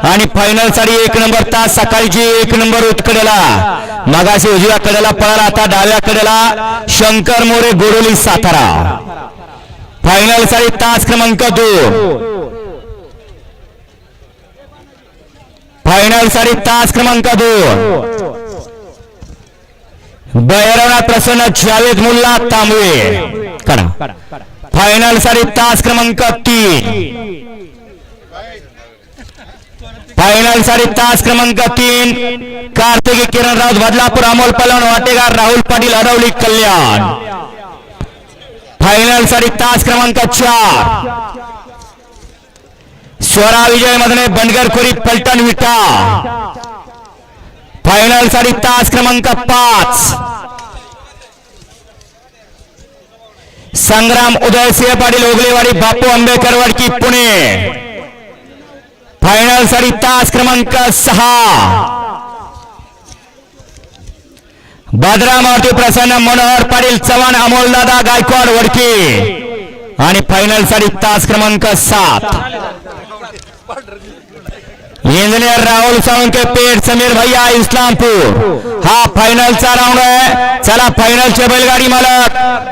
आणि फायनल साडी एक नंबर तास सकाळची एक नंबर उत्कडेला. मगाशी उजव्या कडेला पळाला आता डाव्या कडेला शंकर मोरे गोडोली सातारा. फायनल साडी तास क्रमांक दोन. फायनल साडी तास क्रमांक दोन. बैरवनाथ प्रसन्न जावेद मुल्ला तांबवे. कडा फायनल साडी तास क्रमांक तीन. फायनल साठी तास क्रमांक तीन। कार्तिकी, किरण राऊत बदलापूर, अमोल पलवण वाटेगार राहुल पाटील अडवली कल्याण। फायनल साठी तास क्रमांक चार। स्वरा, विजय मधने बंडगर, खोरी पलटण विटा। फायनल साठी तास क्रमांक पाच। संग्राम, उदय उदयसिंह पाटील, ओगलेवाडी, बापू आंबेकर वडकी पुणे। फायनल तास क्रमांक सहा. भद्रा मारुती प्रसन्न मनोहर पाटील चव्हाण अमोलदादा गायकवाड वडके. आणि फायनलसाठी तास क्रमांक सात. इंजिनियर राहुल सावंके पेठ समीर भैया इस्लामपूर. हा फायनलचा राऊंड आहे. चला फायनलचे बैलगाडी मालक.